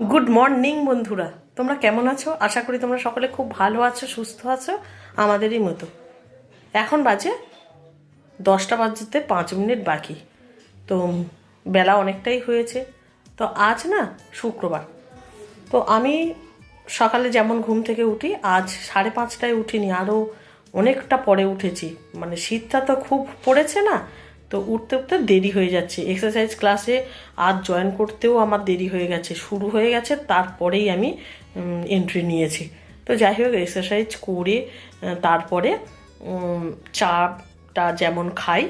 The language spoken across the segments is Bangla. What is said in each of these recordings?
গুড মর্নিং বন্ধুরা। তোমরা কেমন আছো? আশা করি তোমরা সকলে খুব ভালো আছো, সুস্থ আছো, আমাদেরই মতো। এখন বাজে দশটা বাজতে পাঁচ মিনিট বাকি। তো বেলা অনেকটাই হয়েছে। তো আজ না শুক্রবার। তো আমি সকালে যেমন ঘুম থেকে উঠি, আজ সাড়ে পাঁচটায় উঠিনি আরও অনেকটা পরে উঠেছি। মানে শীতটা তো খুব পড়েছে না তো উঠতে উঠতে দেরি হয়ে যাচ্ছে। এক্সারসাইজ ক্লাসে আজ জয়েন করতেও আমার দেরি হয়ে গেছে। শুরু হয়ে গেছে, তারপরেই আমি এন্ট্রি নিয়েছি। তো যাই হোক এক্সারসাইজ করে তারপরে চাটা যেমন খাই,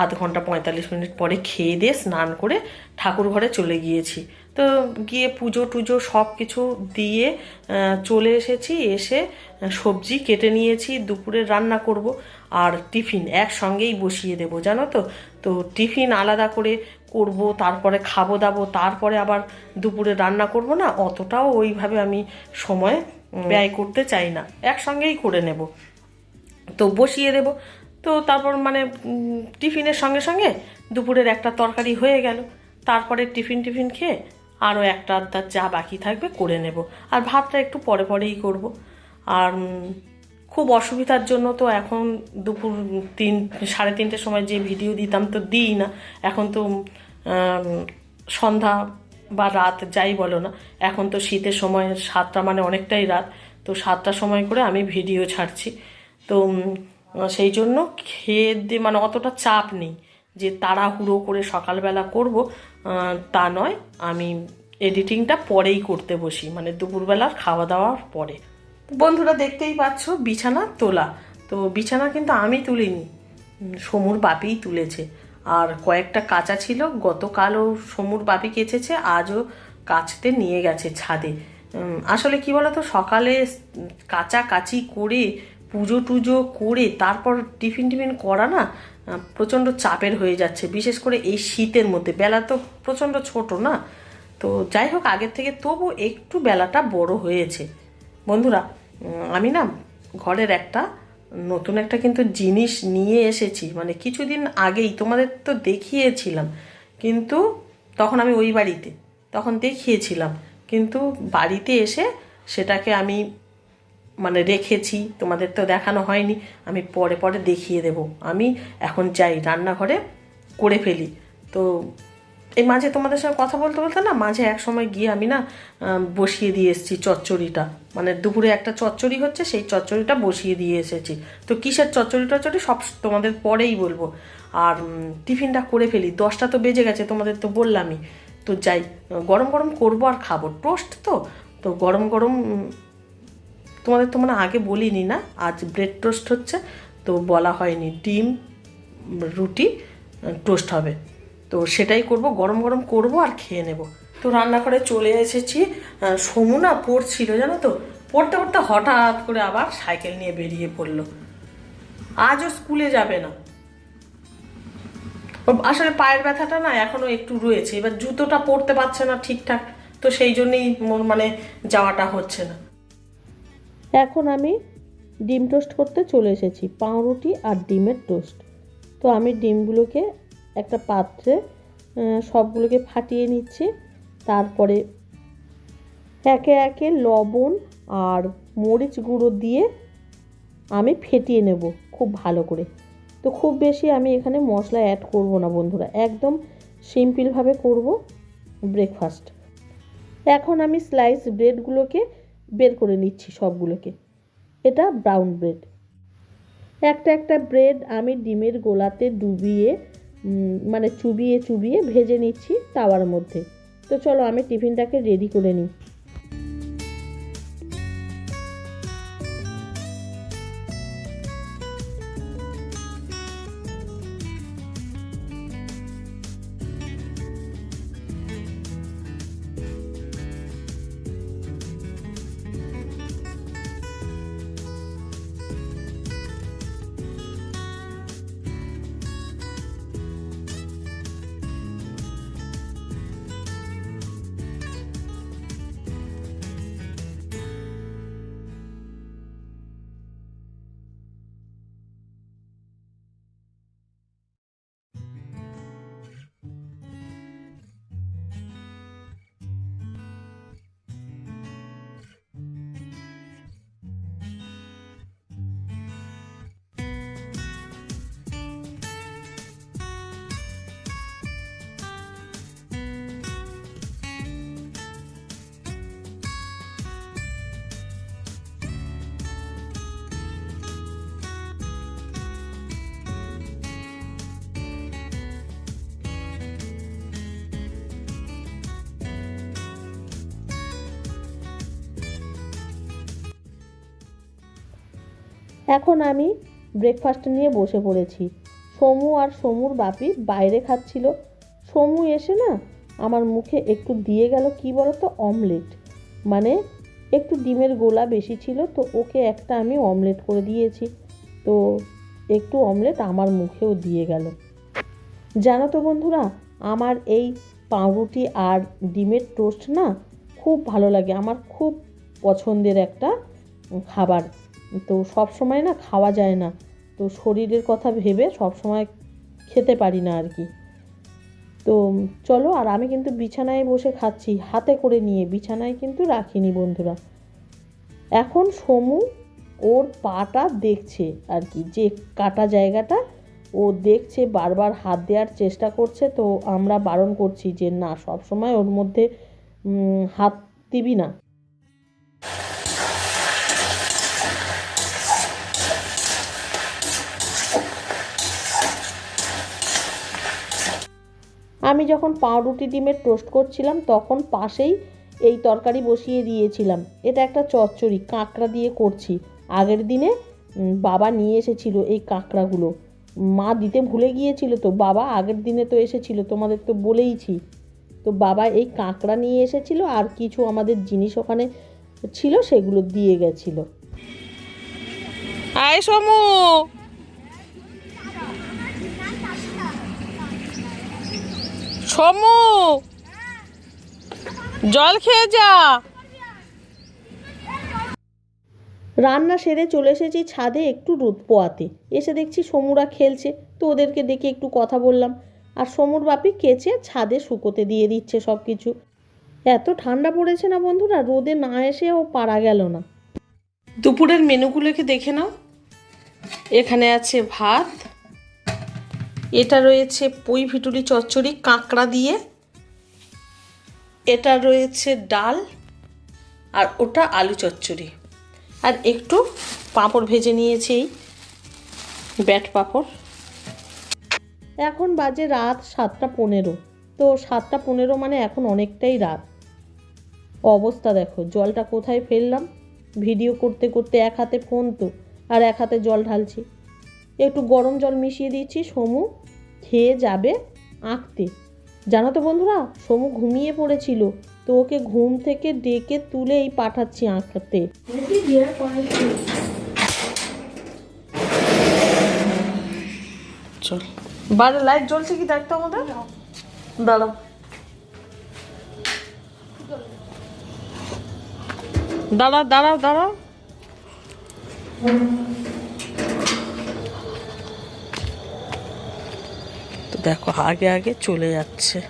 আধ ঘণ্টা পঁয়তাল্লিশ মিনিট পরে খেয়ে দিয়ে স্নান করে ঠাকুর ঘরে চলে গিয়েছি। তো গিয়ে পুজো টুজো সব কিছু দিয়ে চলে এসেছি, এসে সবজি কেটে নিয়েছি, দুপুরে রান্না করব। আর টিফিন একসঙ্গেই বসিয়ে দেবো জানো তো? তো টিফিন আলাদা করে করব তারপরে খাব দাবো তারপরে আবার দুপুরে রান্না করব না? অতটাও ওইভাবে আমি সময় ব্যয় করতে চাই না। একসঙ্গেই করে নেব। তো বসিয়ে দেব। তো তারপর মানে টিফিনের সঙ্গে সঙ্গে দুপুরের একটা তরকারি হয়ে গেল। তারপরে টিফিন টিফিন খেয়ে আরও একটা আধটা যা বাকি থাকবে করে নেব। আর ভাতটা একটু পরে পরেই করব। আর খুব অসুবিধার জন্য তো এখন দুপুর তিন, সাড়ে তিনটের সময় যে ভিডিও দিতাম তো দিই না। এখন তো সন্ধ্যা বা রাত যাই বলো না, এখন তো শীতের সময় সাতটা মানে অনেকটাই রাত। তো সাতটার সময় করে আমি ভিডিও ছাড়ছি। তো সেই জন্য খেয়ে দিয়ে মানে অতটা চাপ নেই যে তাড়াহুড়ো করে সকালবেলা করব তা নয়। আমি এডিটিংটা পরেই করতে বসি মানে দুপুরবেলার খাওয়া দাওয়ার পরে। বন্ধুরা দেখতেই পাচ্ছ, বিছানা তোলা। তো বিছানা কিন্তু আমি তুলিনি সমুর বাপিই তুলেছে। আর কয়েকটা কাঁচা ছিল, গতকালও সমুর বাপি কেচেছে, আজও কাচতে নিয়ে গেছে ছাদে। আসলে কি বলতো, সকালে কাচা কাচি করে, পুজো টুজো করে, তারপর টিফিন টিফিন করা না প্রচণ্ড চাপের হয়ে যাচ্ছে। বিশেষ করে এই শীতের মধ্যে, বেলা তো প্রচণ্ড ছোট না। তো যাই হোক, আগের থেকে তবু একটু বেলাটা বড় হয়েছে। বন্ধুরা আমি না ঘরের একটা, নতুন একটা কিন্তু জিনিস নিয়ে এসেছি। মানে কিছুদিন আগেই তোমাদের তো দেখিয়েছিলাম, কিন্তু তখন আমি ওই বাড়িতে, তখন দেখিয়েছিলাম। কিন্তু বাড়িতে এসে সেটাকে আমি মানে রেখেছি, তোমাদের তো দেখানো হয়নি, আমি পরে পরে দেখিয়ে দেব। আমি এখন যাই, রান্নাঘরে করে ফেলি। তো এই মাঝে তোমাদের সঙ্গে কথা বলতে বলতে না, মাঝে এক সময় গিয়ে আমি না বসিয়ে দিয়ে এসেছি চচ্চড়িটা। মানে দুপুরে একটা চচ্চড়ি হচ্ছে, সেই চচ্চড়িটা বসিয়ে দিয়ে এসেছি। তো কিসের চচ্চড়ি টচ্চড়ি? সব তোমাদের পরেই বলব। আর টিফিনটা করে ফেলি। দশটা তো বেজে গেছে, তোমাদের তো বললামই। তো যাই, গরম গরম করব আর খাব। টোস্ট তো? তো গরম গরম তোমাদের তো মানে আগে বলিনি না, আজ ব্রেড টোস্ট হচ্ছে। তো বলা হয়নি, ডিম, রুটি টোস্ট হবে। তো সেটাই করব গরম গরম করব আর খেয়ে নেব। তো রান্নাঘরে চলে এসেছি। আহ, সমু না পড়ছিল জানো তো? পড়তে পড়তে হঠাৎ করে আবার সাইকেল নিয়ে বেরিয়ে পড়ল। আজও স্কুলে যাবে না। আসলে পায়ের ব্যথাটা না এখনও একটু রয়েছে। এবার জুতোটা পরতে পারছে না ঠিকঠাক তো সেই জন্যই মানে যাওয়াটা হচ্ছে না। এখন আমি ডিম টোস্ট করতে চলে এসেছি পাউরুটি আর ডিমের টোস্ট। তো আমি ডিমগুলোকে একটা পাত্রে সবগুলোকে ফাটিয়ে নিচ্ছি। তারপরে একে একে লবণ আর মরিচ গুঁড়ো দিয়ে আমি ফেটিয়ে নেব খুব ভালো করে। তো খুব বেশি আমি এখানে মশলা অ্যাড করব না বন্ধুরা, একদম সিম্পলভাবে করব ব্রেকফাস্ট এখন আমি স্লাইস ব্রেডগুলোকে বের করে নিচ্ছি সবগুলোকে। এটা ব্রাউন ব্রেড একটা একটা ব্রেড আমি ডিমের গোলাতে ডুবিয়ে মানে চুবিয়ে চুবিয়ে ভেজে নিচ্ছি তাওয়ার মধ্যে। তো চলো আমি টিফিনটাকে রেডি করে নিই। এখন আমি ব্রেকফাস্ট নিয়ে বসে পড়েছি। সমু আর সমুর বাপি বাইরে খাচ্ছিল। সমু এসে না আমার মুখে একটু দিয়ে গেল কি বলো তো অমলেট মানে একটু ডিমের গোলা বেশি ছিল, তো ওকে একটা আমি অমলেট করে দিয়েছি। তো একটু অমলেট আমার মুখেও দিয়ে গেল। জানো তো বন্ধুরা, আমার এই পাউরুটি আর ডিমের টোস্ট না খুব ভালো লাগে। আমার খুব পছন্দের একটা খাবার। তো সব সময় না খাওয়া যায় না। তো শরীরের কথা ভেবে সব সময় খেতে পারি না আর কি। তো চলো, আর আমি কিন্তু বিছানায় বসে খাচ্ছি, হাতে করে নিয়ে, বিছানায় কিন্তু রাখিনি বন্ধুরা। এখন সমু ওর পাটা দেখছে আর কি, যে কাটা জায়গাটা, ও দেখছে, বারবার হাত দেওয়ার চেষ্টা করছে, তো আমরা বারণ করছি যে না, সব সময় ওর মধ্যে হাত দিবি না। আমি যখন পাউরুটি ডিমের টোস্ট করছিলাম, তখন পাশেই এই তরকারি বসিয়ে দিয়েছিলাম। এটা একটা চচ্চড়ি, কাঁকড়া দিয়ে করছি। আগের দিনে বাবা নিয়ে এসেছিল এই কাঁকড়াগুলো। মা দিতে ভুলে গিয়েছিল তো, বাবা আগের দিনে তো এসেছিল, তোমাদের তো বলেইছি। তো বাবা এই কাঁকড়া নিয়ে এসেছিল আর কিছু আমাদের জিনিস ওখানে ছিল, সেগুলো দিয়ে গেছিল। আয় সমু! সমু জল খেয়ে যা। রান্না সেরে চলে এসেছি ছাদে একটু রোদ পোয়াতে এসে দেখছি সমুরা খেলছে তো ওদেরকে দেখে একটু কথা বললাম। আর সমুর বাপি কেচে ছাদে শুকোতে দিয়ে দিচ্ছে সব কিছু এত ঠান্ডা পড়েছে না বন্ধুরা রোদে না এসে ও পারা গেল না। দুপুরের মেনুগুলোকে দেখে নাও। এখানে আছে ভাত এটা রয়েছে পুঁই ভিটুলি চচ্চড়ি, কাঁকড়া দিয়ে। এটা রয়েছে ডাল আর ওটা আলু চচ্চড়ি। আর একটু পাঁপড় ভেজে নিয়েছি ব্যাট পাঁপড়। এখন বাজে রাত সাতটা পনেরো। তো সাতটা পনেরো মানে এখন অনেকটাই রাত। অবস্থা দেখো, জলটা কোথায় ফেললাম? ভিডিও করতে করতে এক হাতে ফোন তো, আর এক হাতে জল ঢালছি। একটু গরম জল মিশিয়ে দিচ্ছি, সমু। খেয়ে যাবে আঁকতে। জানো তো বন্ধুরা, সমু ঘুমিয়ে পড়েছিল। তো ওকে ঘুম থেকে ডেকে তুলেই পাঠাচ্ছি আঁকতে। চল। বাইরে লাইট জ্বলছে কি? দেখতো আমাদের। দাঁড়াও দাঁড়াও দাঁড়াও দাঁড়াও তো দেখো, আগে আগে চলে যাচ্ছে।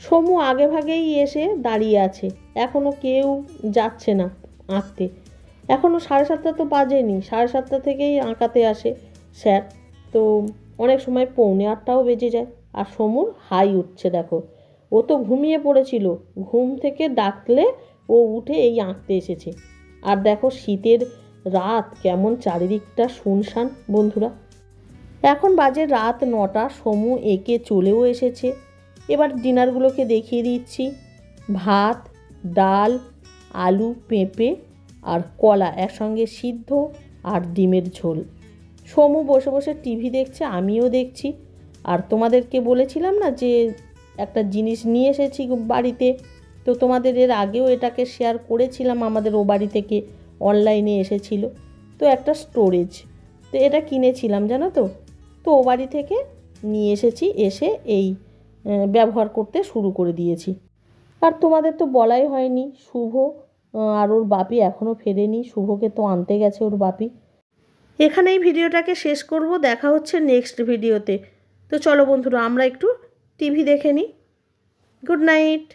সমু আগে ভাগেই এসে দাঁড়িয়ে আছে। এখনও কেউ যাচ্ছে না আঁকতে। এখনও সাড়ে সাতটা তো বাজেনি, সাড়ে সাতটা থেকেই আঁকাতে আসে স্যার। তো অনেক সময় পৌনে আটটাও বেজে যায়। আর সমুর হাই উঠছে, দেখো। ও তো ঘুমিয়ে পড়েছিল। ঘুম থেকে ডাকলে ও উঠে এই আঁকতে এসেছে। আর দেখো, শীতের রাত, কেমন চারিদিকটা শুনশান, বন্ধুরা। এখন বাজে রাত নটা, সমু এঁকে চলেও এসেছে। এবার ডিনারগুলোকে দেখিয়ে দিচ্ছি। ভাত, ডাল, আলু, পেঁপে আর কলা একসঙ্গে সিদ্ধ আর ডিমের ঝোল। সমু বসে বসে টিভি দেখছে, আমিও দেখছি। আর তোমাদেরকে বলেছিলাম না যে একটা জিনিস নিয়ে এসেছি বাড়িতে? তো তোমাদের এর আগেও এটাকে শেয়ার করেছিলাম আমাদের ও বাড়ি থেকে অনলাইনে এসেছিল। তো একটা স্টোরেজ তো এটা কিনেছিলাম, জানো তো? তো ও বাড়ি থেকে নিয়ে এসেছি, এসে এই ব্যবহার করতে শুরু করে দিয়েছি। আর তোমাদের তো বলাই হয়নি, শুভ আর ওর বাপি এখনও ফেরেনি, শুভকে তো আনতে গেছে ওর বাপি। এখানেই ভিডিওটাকে শেষ করব, দেখা হচ্ছে নেক্সট ভিডিওতে তো। চলো বন্ধুরা, আমরা একটু টিভি দেখে নিই। Good night